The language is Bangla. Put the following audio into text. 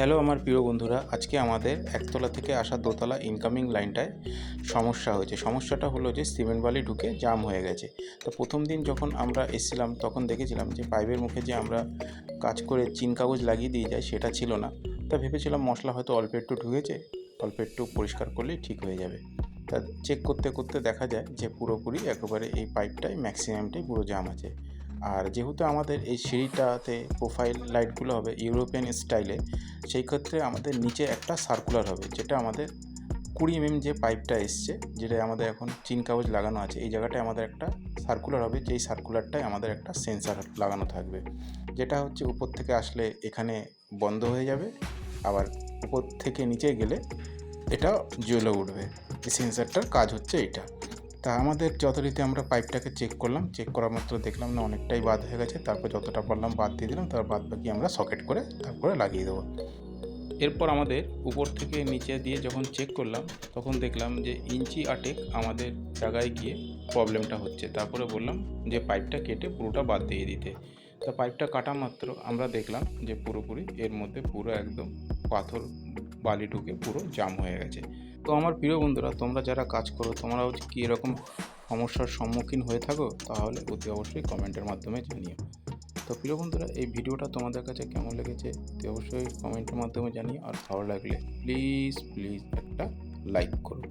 হ্যালো আমার প্রিয় বন্ধুরা, আজকে আমাদের একতলা থেকে আসা দোতলা ইনকামিং লাইনটায় সমস্যা হয়েছে। সমস্যাটা হলো যে সিমেন্ট বালি ঢুকে জাম হয়ে গেছে। তো প্রথম দিন যখন আমরা এসেছিলাম, তখন দেখেছিলাম যে পাইপের মুখে যে আমরা কাজ করে চিন কাগজ লাগিয়ে দিয়ে যাই, সেটা ছিল না। তা ভেবেছিলাম মশলা হয়তো অল্প একটু ঢুকেছে, অল্প একটু পরিষ্কার করলেই ঠিক হয়ে যাবে। তা চেক করতে করতে দেখা যায় যে পুরোপুরি একেবারে এই পাইপটাই ম্যাক্সিমামটাই পুরো জাম আছে। আর যেহেতু আমাদের এই সিঁড়িটাতে প্রোফাইল লাইটগুলো হবে ইউরোপিয়ান স্টাইলে সেই ক্ষেত্রে আমাদের নিচে একটা সার্কুলার হবে, যেটা আমাদের কুড়ি এমএম যে পাইপটা এসছে, যেটা আমাদের এখন চিন কাগজ লাগানো আছে, এই জায়গাটায় আমাদের একটা সার্কুলার হবে, যেই সার্কুলারটায় আমাদের একটা সেন্সার লাগানো থাকবে। যেটা হচ্ছে উপর থেকে আসলে এখানে বন্ধ হয়ে যাবে, আবার উপর থেকে নিচে গেলে এটা জ্বলে উঠবে। এই সেন্সারটার কাজ হচ্ছে এটা তা আমাদের যথারীতি আমরা পাইপটাকে চেক করলাম চেক করা মাত্র দেখলাম না, অনেকটাই বাদ হয়ে গেছে। তারপর যতটা পারলাম বাদ দিয়ে দিলাম তার বাদ বাকি আমরা সকেট করে তারপরে লাগিয়ে দেবো। এরপর আমাদের উপর থেকে নিচে দিয়ে যখন চেক করলাম, তখন দেখলাম যে ইঞ্চি আটেক আমাদের জায়গায় গিয়ে প্রবলেমটা হচ্ছে। তারপরে বললাম যে পাইপটা কেটে পুরোটা বাদ দিয়ে দিতে। তা পাইপটা কাটা মাত্র আমরা দেখলাম যে পুরোপুরি এর মধ্যে পুরো একদম পাথর বালি ঢুকে পুরো জাম হয়ে গেছে। তো আমার প্রিয় বন্ধুরা, তোমরা যারা কাজ করো, তোমরাও কী এরকম সমস্যার সম্মুখীন হয়ে থাকো, তাহলে অতি অবশ্যই কমেন্টের মাধ্যমে জানিও। তো প্রিয় বন্ধুরা, এই ভিডিওটা তোমাদের কাছে কেমন লেগেছে, অতি অবশ্যই কমেন্টের মাধ্যমে জানিও, আর ভালো লাগলে প্লিজ প্লিজ একটা লাইক করো।